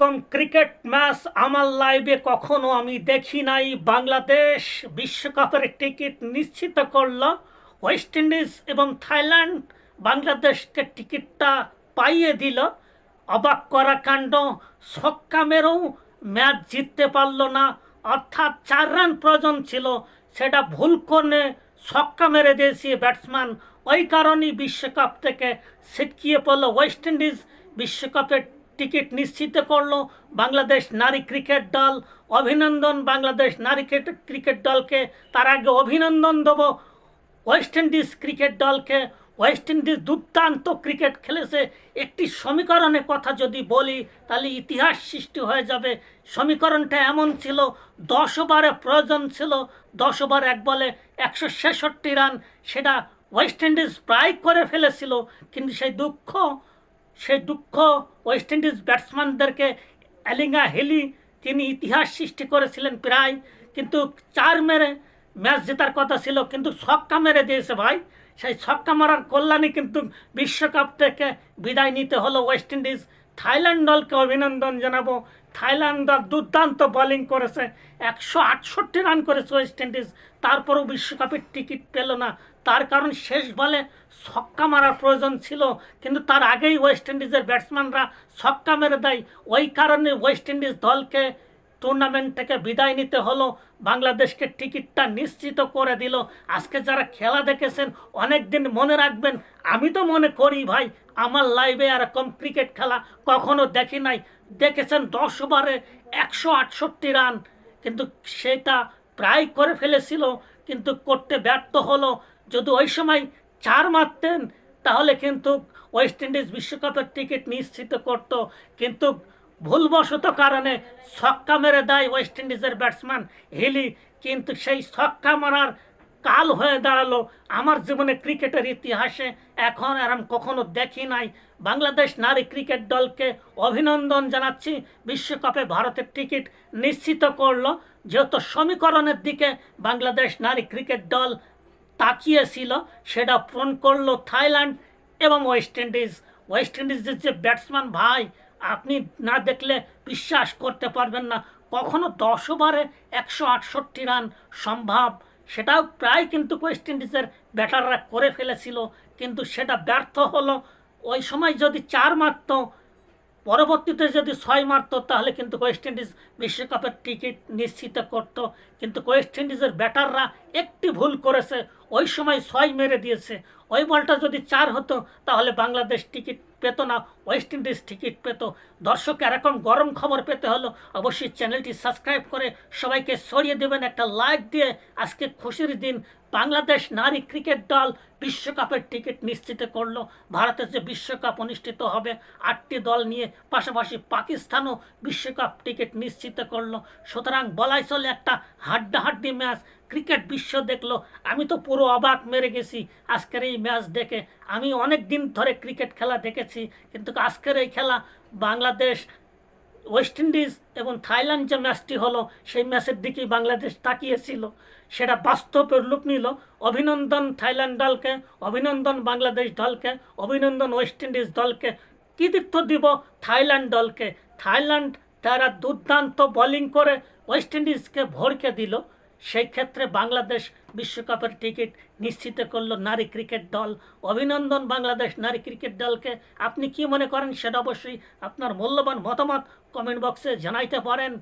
কম cricket match আমার লাইভে কখনো আমি দেখি নাই। বাংলাদেশ বিশ্বকাপের টিকিট নিশ্চিত করল। ওয়েস্ট ইন্ডিজ এবং থাইল্যান্ড বাংলাদেশকে টিকিটটা পাইয়ে দিল। অবাক করা কাণ্ড, ছক্কা মেরেও ম্যাচ জিততে পারল না। অর্থাৎ চার রান প্রয়োজন ছিল। সেটা ভুল করে ছক্কা মেরে দিয়েছে ব্যাটসম্যান ওই কারণেই বিশ্বকাপ থেকে ছিটকিয়ে পড়ল। ওয়েস্ট ইন্ডিজ বিশ্বকাপের টিকিট নিশ্চিত করল বাংলাদেশ নারী ক্রিকেট দল। অভিনন্দন, বাংলাদেশ নারী ক্রিকেট দলকে তার আগে অভিনন্দন দেবো। ওয়েস্ট ইন্ডিজ ক্রিকেট দলকে, ওয়েস্ট ইন্ডিজ দুর্দান্ত ক্রিকেট খেলেছে। একটি সমীকরণের কথা যদি বলি, তাহলে ইতিহাস সৃষ্টি হয়ে যাবে। সমীকরণটা এমন ছিল, দশ ওভারে প্রয়োজন ছিল। দশ ওভার এক বলে একশো ছেষট্টি রান, সেটা ওয়েস্ট ইন্ডিজ প্রায় করে ফেলেছিল। কিন্তু সেই দুঃখ সেই দুঃখ ওয়েস্ট ইন্ডিজ ব্যাটসম্যানদেরকে অ্যালিঙ্গা হেলি তিনি ইতিহাস সৃষ্টি করেছিলেন প্রায়। কিন্তু চার মেরে ম্যাচ জেতার কথা ছিল, কিন্তু ছক্কা মেরে দিয়েছে ভাই। সেই ছক্কা মারার কল্যাণে কিন্তু বিশ্বকাপ থেকে বিদায় নিতে হলো ওয়েস্ট ইন্ডিজ থাইল্যান্ড দলকে অভিনন্দন জানাব। থাইল্যান্ড দল দুর্দান্ত বোলিং করেছে। একশো আটষট্টি রান করেছে ওয়েস্ট ইন্ডিজ তারপরও বিশ্বকাপের টিকিট পেল না। তার কারণ শেষ বলে ছক্কা মারার প্রয়োজন ছিল। কিন্তু তার আগেই ওয়েস্ট ইন্ডিজের ব্যাটসম্যানরা ছক্কা মেরে দেয়। ওই কারণে ওয়েস্ট ইন্ডিজ দলকে টুর্নামেন্ট থেকে বিদায় নিতে হলো, বাংলাদেশকে টিকিটটা নিশ্চিত করে দিল। আজকে যারা খেলা দেখেছেন অনেক দিন মনে রাখবেন, আমি তো মনে করি ভাই, আমার লাইভে এরকম ক্রিকেট খেলা কখনো দেখি নাই। দেখেছেন দশ ওভারে একশো আটষট্টি রান কিন্তু সেটা প্রায় করে ফেলেছিল, কিন্তু করতে ব্যর্থ হলো। যদি ওই সময় চার মারতেন, তাহলে কিন্তু ওয়েস্ট ইন্ডিজ বিশ্বকাপের টিকিট নিশ্চিত করত। কিন্তু ভুলবশত কারণে ছক্কা মেরে দেয় ওয়েস্ট ইন্ডিজের ব্যাটসম্যান হিলি কিন্তু সেই ছক্কা মারার কাল হয়ে দাঁড়াল আমার জীবনে ক্রিকেটের ইতিহাসে। এখন আরাম কখনো দেখি নাই। বাংলাদেশ নারী ক্রিকেট দলকে অভিনন্দন জানাচ্ছি। বিশ্বকাপে ভারতের টিকিট নিশ্চিত করল। যেহেতু সমীকরণের দিকে বাংলাদেশ নারী ক্রিকেট দল তাকিয়েছিল, সেটা পূরণ করল থাইল্যান্ড এবং ওয়েস্ট ইন্ডিজ ওয়েস্ট ইন্ডিজের যে ব্যাটসম্যান ভাই আপনি না দেখলে বিশ্বাস করতে পারবেন না। কখনো দশ ওভারে একশো আটষট্টি রান সম্ভব। সেটাও প্রায় কিন্তু ওয়েস্ট ইন্ডিজের ব্যাটাররা করে ফেলেছিল। কিন্তু সেটা ব্যর্থ হলো। ওই সময় যদি চার মারত, পরবর্তীতে যদি ছয় মারতো, তাহলে কিন্তু ওয়েস্ট ইন্ডিজ বিশ্বকাপের টিকিট নিশ্চিত করত। কিন্তু ওয়েস্ট ইন্ডিজের ব্যাটাররা একটি ভুল করেছে। ওই সময় ছয় মেরে দিয়েছে। ওই বলটা যদি চার হতো, তাহলে বাংলাদেশ টিকিট পেতো না, ওয়েস্ট ইন্ডিজ টিকিট পেত। দর্শক, এরকম গরম খবর পেতে হলো অবশ্যই চ্যানেলটি সাবস্ক্রাইব করে সবাইকে ছড়িয়ে দেবেন একটা লাইক দিয়ে। আজকে খুশির দিন, বাংলাদেশ নারী ক্রিকেট দল বিশ্বকাপের টিকিট নিশ্চিত করল। ভারতের যে বিশ্বকাপ অনুষ্ঠিত হবে, আটটি দল নিয়ে পাশাপাশি পাকিস্তানও বিশ্বকাপ টিকিট নিশ্চিত করল। সুতরাং বলাই চলে একটা হাড্ডাহাড্ডি ম্যাচ ক্রিকেট বিশ্ব দেখল, আমি তো পুরো অবাক মেরে গেছি। আজকের এই ম্যাচ দেখে আমি অনেক দিন ধরে ক্রিকেট খেলা দেখেছি, কিন্তু আজকের এই খেলা বাংলাদেশ, ওয়েস্ট ইন্ডিজ এবং থাইল্যান্ড যে ম্যাচটি হলো, সেই ম্যাচের দিকেই বাংলাদেশ তাকিয়েছিল। সেটা বাস্তবের রূপ নিল। অভিনন্দন থাইল্যান্ড দলকে, অভিনন্দন বাংলাদেশ দলকে, অভিনন্দন ওয়েস্ট ইন্ডিজ দলকে। কৃতিত্ব দিব থাইল্যান্ড দলকে? থাইল্যান্ড তারা দুর্দান্ত বোলিং করে ওয়েস্ট ইন্ডিজকে ভরকে দিল। সেই ক্ষেত্রে বাংলাদেশ বিশ্বকাপের টিকিট নিশ্চিত করল নারী ক্রিকেট দল। অভিনন্দন বাংলাদেশ নারী ক্রিকেট দলকে। আপনি কি মনে করেন? সেটা অবশ্যই আপনার মূল্যবান মতামত কমেন্ট বক্সে জানাইতে পারেন।